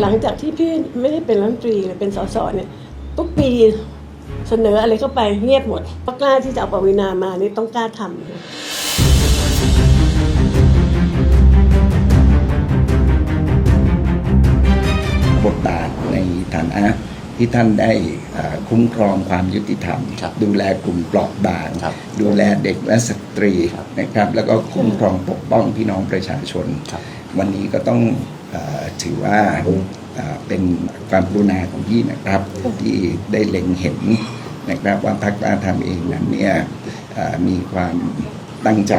หลังจากที่พี่ไม่ได้เป็นรัฐมนตรีหรือเป็นสสเนี่ยทุกปีเสนออะไรเข้าไปเงียบหมดเพราะกล้าที่จะเอาปวีนามานี่ต้องกล้าทำบทบาทในฐานะที่ท่านได้เอ่อคุ้มครองความยุติธรรมครับดูแลกลุ่มเปราะบางครับดูแลเด็กและสตรีครับนะครับ แล้วก็คุ้มครองปกป้องพี่น้องประชาชนครับวันนี้ก็ต้องเออ ถือว่าเอ่อเป็นความกรุณาของพี่นะครับที่ได้เล็งเห็นนะครับว่าพรรคกล้าทำเองนั้นเนี่ยเอ่อมีความตั้งใจ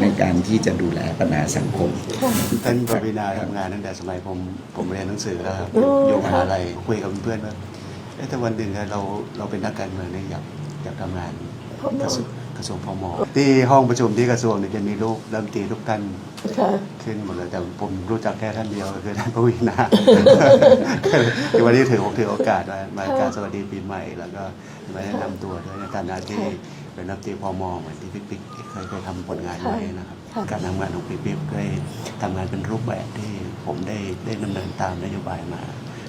ในการที่จะดูแลปัญหาสังคมท่านปวีนาทำงานตั้งแต่สมัยผมผมเรียนหนังสือแล้วครับโอ้อยู่มค่ะหาลัยคุยกับเพื่อนว่าเอ๊ะถ้าวันหนึ่งเราเราเป็นนักการเมืองเนี่ยอยากอยากทำงานพมก ระทรวงกระทรวงพมที่ห้องประชุมที่กระทรวงเนี่ยจะมีรูปรัฐมนตรีทุกท่านค่ะขึ้นหมดเลยแต่ผมรู้จักแค่ท่านเดียวคือท่านปวีนาคือวันนี้ถือถือโอกาสมามาการสวัสดีปีใหม่ แล้วก็มาแนะนำตัวด้วยในฐานะที่เป็นนักตีพมเหมือนที่พี่ปิ๊กเคยเคยทำผลงานไว้นะครับค่ะการทำงานของพี่ปิ๊กเคยทำงานเป็นรูปแบบที่ผมได้ได้ดำเนินตามนโยบายมา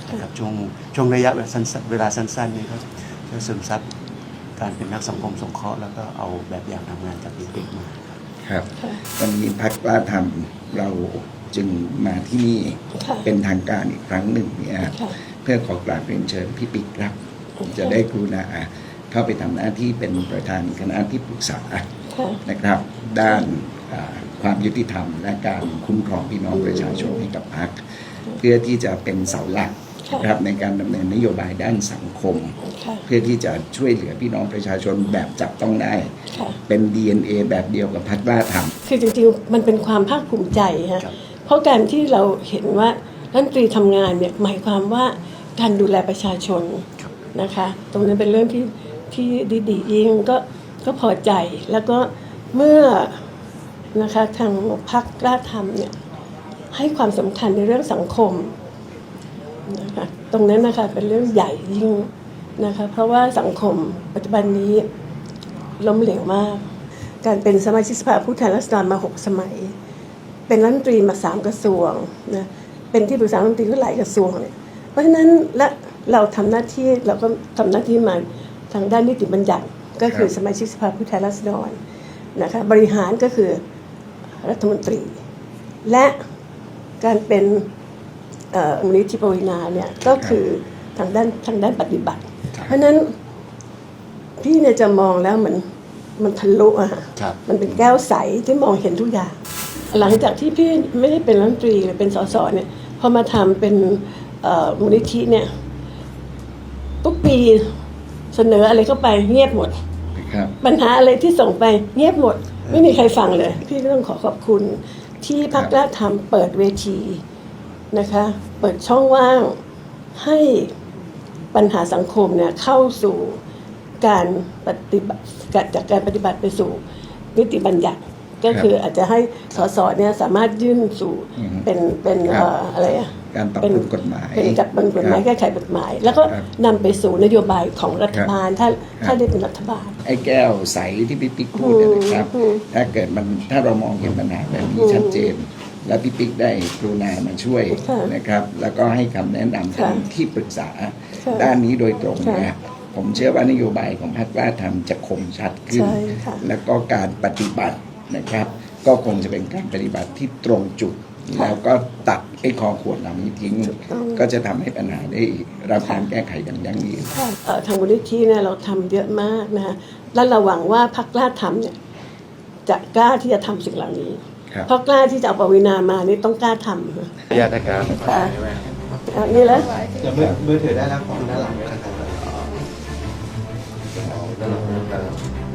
นะครับช่วงช่วงระยะเวลาสั้นๆเวลาสั้นๆนี่ก็ก็ซึมซับ การเป็นนักสังคมสงเคราะห์แล้วก็เอาแบบอย่างทำงานจากพี่ปิ๊กมาครับค่ะวันนี้พักกล้าทำเราจึงมาที่นี่ค่ะเป็นทางการอีกครั้งหนึ่งเนี่ยค่ะเพื่อขอกราบเรียนเชิญพี่ปิ๊กครับจะได้กรุณาเข้าไปทำหน้าที่เป็นประธานคณะที่ปรึกษาค่ะนะครับ ด้านอ่าความยุติธรรมและการคุ้มครองพี่น้องประชาชนให้กับพักเพื่อที่จะเป็นเสาหลักค่ะ นะครับในการดำเนินนโยบายด้านสังคมค่ะเพื่อที่จะช่วยเหลือพี่น้องประชาชนแบบจับต้องได้ค่ะเป็น DNA แบบเดียวกับพักกล้าทำคือจริงๆ มันเป็นความภาคภูมิใจฮะครับเพราะการที่เราเห็นว่ารัฐมนตรีทำงานเนี่ยหมายความว่าการดูแลประชาชนครับนะคะ ตรงนั้นเป็นเรื่องที่ที่ดีๆยิ่งก็ก็พอใจแล้วก็เมื่อนะคะทางพักกล้าทำเนี่ยให้ความสำคัญในเรื่องสังคม นะคะตรงนั้นนะคะเป็นเรื่องใหญ่ยิ่งนะคะเพราะว่าสังคมปัจจุบันนี้ล้มเหลวมาก การเป็นสมาชิกสภาผู้แทนราษฎรมาหกสมัย เป็นรัฐมนตรีมาสามกระทรวงนะเป็นที่ปรึกษารัฐมนตรีก็หลายกระทรวงเนี่ยเพราะฉะนั้นและเราทำหน้าที่เราก็ทำหน้าที่มาทางด้านนิติบัญญัติก็คือครับสมาชิกสภาผู้แทนราษฎรนะคะบริหารก็คือรัฐมนตรี และการเป็นเอ่อ มูลนิธิปวีนาเนี่ยก็คือทางด้านทางด้านปฏิบัติ เพราะฉะนั้นพี่เนี่ยจะมองแล้วเหมือนมันทะลุอะค่ะครับมันเป็นแก้วใสที่มองเห็นทุกอย่าง หลังจากที่พี่ไม่ได้เป็นรัฐมนตรีหรือเป็นสสเนี่ยพอมาทำเป็นเอ่อมูลนิธิเนี่ยทุกปีเสนออะไรเข้าไปเงียบหมดนะครับปัญหาอะไรที่ส่งไปเงียบหมด ไม่มีใครฟังเลย พี่ก็ต้องขอขอบคุณที่พักกล้าทำเปิดเวที นะคะ เปิดช่องว่างให้ปัญหาสังคมเนี่ยเข้าสู่การปฏิบัติจากการปฏิบัติไปสู่นิติบัญญัติ ก็คืออาจจะให้สสเนี่ยสามารถยื่นสู่อืมเป็นเป็นครับเอ่ออะไรอะการปรับเป็นปรุงกฎหมายเป็นจัดปรุงกฎหมายครับแก้ไขกฎหมาย แล้วก็ครับนำไปสู่นโยบายของรัฐบาลถ้าครับถ้าได้เป็นรัฐบาล ไอ้แก้วใสที่พี่ปิ๊กพูดเนี่ยนะครับอืมถ้าเกิดมันถ้าเรามองเห็นปัญหาแบบนี้อืมชัดเจน แล้วพี่ปิ๊กได้กรุณามาช่วยค่ะนะครับ แล้วก็ให้คำแนะนำค่ะทางที่ปรึกษาค่ะ ด้านนี้โดยตรงเนี่ยค่ะผมเชื่อว่านโยบายของพรรคกล้าทำจะคมชัดขึ้น ใช่ค่ะ แล้วก็การปฏิบัตินะครับ ก็คงจะเป็นการปฏิบัติที่ตรงจุด แล้วก็ตัดไอ้คอขวดเหล่านี้ทิ้งถูกต้องก็จะทำให้ปัญหาได้รับการแก้ไขอย่างยั่งยืน ค่ะเอ่อทางมูลนิธิเนี่ยเราทำเยอะมากนะคะและเราหวังว่าพักกล้าทำเนี่ยจะกล้าที่จะทำสิ่งเหล่านี้ครับ เพราะกล้าที่จะเอาปวีนามานี่ต้องกล้าทำค่ะขออนุญาตนะครับค่ะเอานี่แล้วเดี๋ยวมือมือถือได้แล้วของด้านหลังครับด้านหลัง